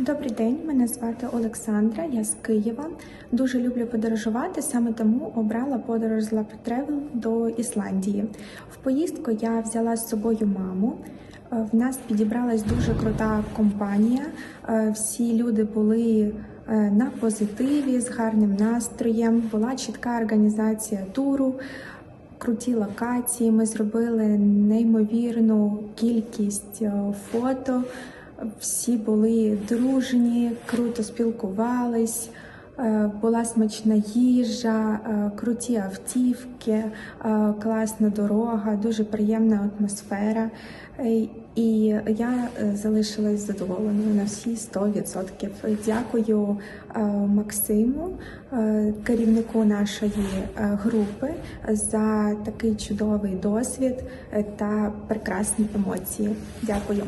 Добрий день, мене звати Олександра, я з Києва. Дуже люблю подорожувати, саме тому обрала подорож з Lab Travel до Ісландії. В поїздку я взяла з собою маму. Е, В нас підібралась дуже крута компанія. Е, Всі люди були е, на позитиві з гарним настроєм. Була чітка організація туру. Круті локації. Ми зробили неймовірну кількість фото. Всі були дружні, круто спілкувались. е, Була смачна їжа, е, круті автівки, е, класна дорога, дуже приємна атмосфера. І я залишилась задоволеною на всі 100%. Дякую Максиму, керівнику нашої групи, за такий чудовий досвід та прекрасні емоції. Дякую.